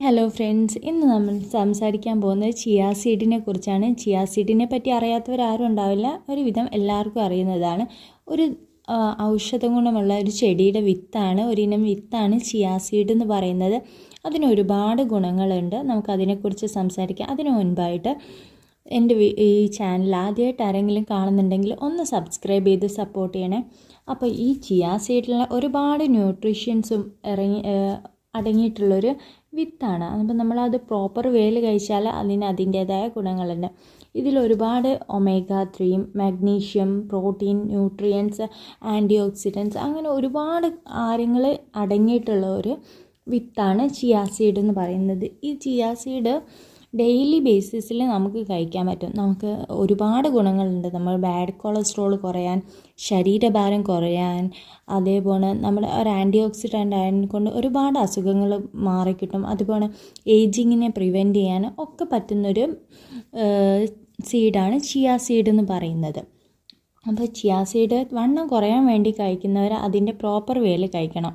Hello friends ഇന്ന് നമ്മൾ സംസാരിക്കാൻ പോകുന്നത് ചിയാ സീഡിനെ കുറിച്ചാണ്. ചിയാ സീഡിനെ പറ്റി അറിയാത്തവരാരും ഉണ്ടാവില്ല ഒരുവിധം എല്ലാവർക്കും അറിയുന്നതാണ്. ഒരു ഔഷധ ഗുണമുള്ള ഒരു ചെടിയുടെ വിത്താണ് ഒരിനം വിത്താണ് ചിയാ സീഡ് എന്ന് പറയുന്നത്. അതിന് ഒരുപാട് ഗുണങ്ങളുണ്ട്. നമുക്കതിനെക്കുറിച്ച് സംസാരിക്കാം. അതിനു മുൻപായിട്ട് എന്റെ ഈ ചാനൽ ആദ്യമായിട്ട് ആരെങ്കിലും കാണുന്നുണ്ടെങ്കിൽ ഒന്ന് സബ്സ്ക്രൈബ് ചെയ്ത് സപ്പോർട്ട് ചെയ്യണേ. അപ്പോൾ ഈ ചിയാ സീഡിലുള്ള ഒരുപാട് ന്യൂട്രീഷ്യൻസും ഇറങ്ങി അടങ്ങിയിട്ടുള്ളൊരു വിത്താണ്. അപ്പോൾ നമ്മളത് പ്രോപ്പർ വേൽ കഴിച്ചാൽ അതിന് അതിന്റേതായ ഗുണങ്ങളുണ്ട്. ഇതിൽ ഒരുപാട് ഒമേഗ ത്രീയും magnesium protein nutrients antioxidants അങ്ങനെ ഒരുപാട് കാര്യങ്ങൾ അടങ്ങിയിട്ടുള്ള ഒരു വിത്താണ് ചിയാ സീഡ് എന്ന് പറയുന്നത്. ഈ ചിയാ സീഡ് ഡെയിലി ബേസിസിൽ നമുക്ക് കഴിക്കാൻ പറ്റും. നമുക്ക് ഒരുപാട് ഗുണങ്ങളുണ്ട്. നമ്മൾ ബാഡ് കൊളസ്ട്രോൾ കുറയാൻ ശരീരഭാരം കുറയാൻ അതേപോലെ നമ്മൾ ഒരു ആന്റി ഓക്സിഡന്റ് ആയതുകൊണ്ട് കൊണ്ട് ഒരുപാട് അസുഖങ്ങൾ മാറിക്കിട്ടും. അതുപോലെ ഏജിങ്ങിനെ പ്രിവെന്റ് ചെയ്യാൻ ഒക്കെ പറ്റുന്നൊരു സീഡാണ് ചിയ സീഡ് എന്ന് പറയുന്നത്. അപ്പോൾ ചിയാ സീഡ് വണ്ണം കുറയാൻ വേണ്ടി കഴിക്കുന്നവർ അതിന്റെ പ്രോപ്പർ വേയിൽ കഴിക്കണം.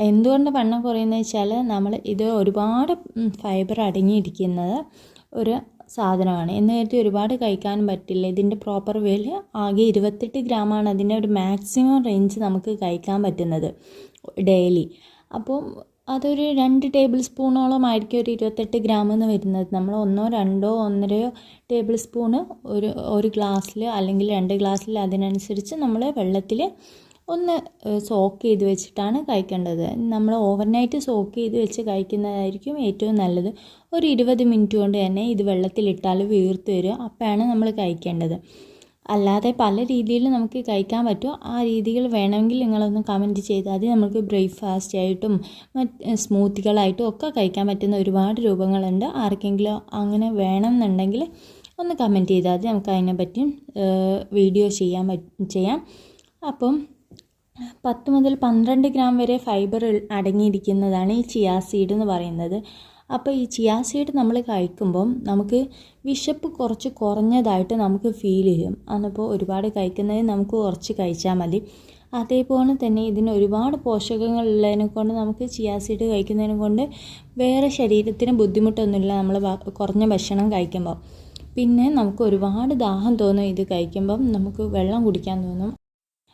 എന്തുകൊണ്ട് വണ്ണം കുറയുന്നത് വെച്ചാൽ നമ്മൾ ഇത് ഒരുപാട് ഫൈബർ അടങ്ങിയിരിക്കുന്നത് ഒരു സാധനമാണ്. എന്ന് കരുതി ഒരുപാട് കഴിക്കാൻ പറ്റില്ല. ഇതിന്റെ പ്രോപ്പർ വേയിൽ ആകെ ഇരുപത്തെട്ട് ഗ്രാമാണ് അതിന്റെ ഒരു മാക്സിമം റേഞ്ച് നമുക്ക് കഴിക്കാൻ പറ്റുന്നത് ഡെയിലി അപ്പോൾ അതൊരു രണ്ട് ടേബിൾ സ്പൂണോളം ആയിരിക്കും ഒരു ഇരുപത്തെട്ട് ഗ്രാം എന്ന് വരുന്നത്. നമ്മൾ ഒന്നോ രണ്ടോ ഒന്നരയോ ടേബിൾ സ്പൂണ് ഒരു ഒരു ഗ്ലാസ്സിൽ അല്ലെങ്കിൽ രണ്ട് ഗ്ലാസ്സിൽ അതിനനുസരിച്ച് നമ്മൾ വെള്ളത്തിൽ ഒന്ന് സോക്ക് ചെയ്ത് വെച്ചിട്ടാണ് കഴിക്കേണ്ടത്. നമ്മൾ ഓവർനൈറ്റ് സോക്ക് ചെയ്ത് വെച്ച് കഴിക്കുന്നതായിരിക്കും ഏറ്റവും നല്ലത്. ഒരു ഇരുപത് മിനിറ്റ് കൊണ്ട് തന്നെ ഇത് വെള്ളത്തിലിട്ടാൽ വീർത്ത് വരും. അപ്പോഴാണ് നമ്മൾ കഴിക്കേണ്ടത്. അല്ലാതെ പല രീതിയിൽ നമുക്ക് കഴിക്കാൻ പറ്റും. ആ രീതികൾ വേണമെങ്കിൽ നിങ്ങളൊന്ന് കമന്റ് ചെയ്താൽ മതി നമുക്ക് ബ്രേക്ക്ഫാസ്റ്റ് ആയിട്ടും മറ്റ് സ്മൂത്തികളായിട്ടും ഒക്കെ കഴിക്കാൻ പറ്റുന്ന ഒരുപാട് രൂപങ്ങളുണ്ട്. ആർക്കെങ്കിലും അങ്ങനെ വേണമെന്നുണ്ടെങ്കിൽ ഒന്ന് കമന്റ് ചെയ്താൽ മതി നമുക്ക് അതിനെപ്പറ്റി വീഡിയോ ചെയ്യാൻ ചെയ്യാം. അപ്പം പത്ത് മുതൽ പന്ത്രണ്ട് ഗ്രാം വരെ ഫൈബർ അടങ്ങിയിരിക്കുന്നതാണ് ഈ ചിയാ സീഡ് എന്ന് പറയുന്നത്. അപ്പോൾ ഈ ചിയാ സീഡ് നമ്മൾ കഴിക്കുമ്പം നമുക്ക് വിശപ്പ് കുറച്ച് കുറഞ്ഞതായിട്ട് നമുക്ക് ഫീൽ ചെയ്യും. അന്നിപ്പോൾ ഒരുപാട് കഴിക്കുന്നതിന് നമുക്ക് കുറച്ച് കഴിച്ചാൽ മതി. അതേപോലെ തന്നെ ഇതിന് ഒരുപാട് പോഷകങ്ങൾ ഉള്ളതിനെ കൊണ്ട് നമുക്ക് ചിയാ സീഡ് കഴിക്കുന്നതിനെ കൊണ്ട് വേറെ ശരീരത്തിന് ബുദ്ധിമുട്ടൊന്നുമില്ല. നമ്മൾ കുറഞ്ഞ ഭക്ഷണം കഴിക്കുമ്പോൾ പിന്നെ നമുക്ക് ഒരുപാട് ദാഹം തോന്നും ഇത് കഴിക്കുമ്പം നമുക്ക് വെള്ളം കുടിക്കാൻ തോന്നും.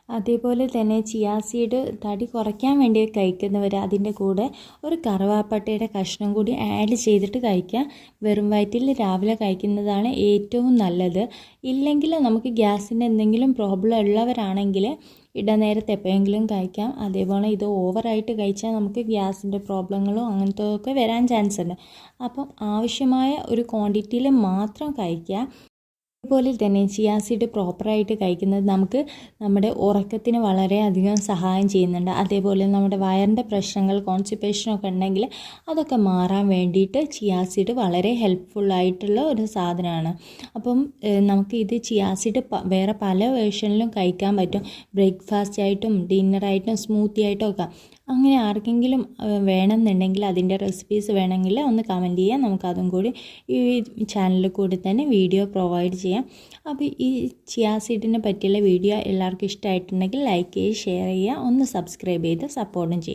അതേപോലെ തന്നെ ചിയാസീഡ് തടി കുറയ്ക്കാൻ വേണ്ടി കഴിക്കുന്നവർ അതിന്റെ കൂടെ ഒരു കറുവാപ്പട്ടയുടെ കഷ്ണം കൂടി ആഡ് ചെയ്തിട്ട് കഴിക്കുക വെറും വയറ്റിൽ രാവിലെ കഴിക്കുന്നതാണ് ഏറ്റവും നല്ലത്. ഇല്ലെങ്കിൽ നമുക്ക് ഗ്യാസിന്റെ എന്തെങ്കിലും പ്രോബ്ലം ഉള്ളവരാണെങ്കിൽ ഇടനേരത്തെ എപ്പോഴെങ്കിലും കഴിക്കാം. അതേപോലെ ഇത് ഓവറായിട്ട് കഴിച്ചാൽ നമുക്ക് ഗ്യാസിന്റെ പ്രോബ്ലങ്ങളോ അങ്ങനത്തെ ഒക്കെ വരാൻ ചാൻസ് ഉണ്ട്. അപ്പം ആവശ്യമായ ഒരു ക്വാണ്ടിറ്റിയിൽ മാത്രം കഴിക്കുക. അതുപോലെ തന്നെ ചിയാസിഡ് പ്രോപ്പറായിട്ട് കഴിക്കുന്നത് നമുക്ക് നമ്മുടെ ഉറക്കത്തിന് വളരെയധികം സഹായം ചെയ്യുന്നുണ്ട്. അതേപോലെ നമ്മുടെ വയറിന്റെ പ്രശ്നങ്ങൾ കോൺസ്റ്റിപ്പേഷനൊക്കെ ഉണ്ടെങ്കിൽ അതൊക്കെ മാറാൻ വേണ്ടിയിട്ട് ചിയാസിഡ് വളരെ ഹെൽപ്ഫുള്ളായിട്ടുള്ള ഒരു സാധനമാണ്. അപ്പം നമുക്ക് ഇത് ചിയാസിഡ് വേറെ പല വേർഷനിലും കഴിക്കാൻ പറ്റും. ബ്രേക്ക്ഫാസ്റ്റ് ആയിട്ടും ഡിന്നറായിട്ടും സ്മൂത്തി ആയിട്ടും ഒക്കെ. അങ്ങനെ ആർക്കെങ്കിലും വേണമെന്നുണ്ടെങ്കിൽ അതിന്റെ റെസിപ്പീസ് വേണമെങ്കിൽ ഒന്ന് കമന്റ് ചെയ്യാം. നമുക്കതും കൂടി ഈ ചാനലിൽ കൂടി തന്നെ വീഡിയോ പ്രൊവൈഡ് ചെയ്യാം. അപ്പോൾ ഈ ചിയാ സീഡിനെ പറ്റിയുള്ള വീഡിയോ എല്ലാവർക്കും ഇഷ്ടമായിട്ടുണ്ടെങ്കിൽ ലൈക്ക് ചെയ്യുക ഷെയർ ചെയ്യുക ഒന്ന് സബ്സ്ക്രൈബ് ചെയ്ത് സപ്പോർട്ടും ചെയ്യുക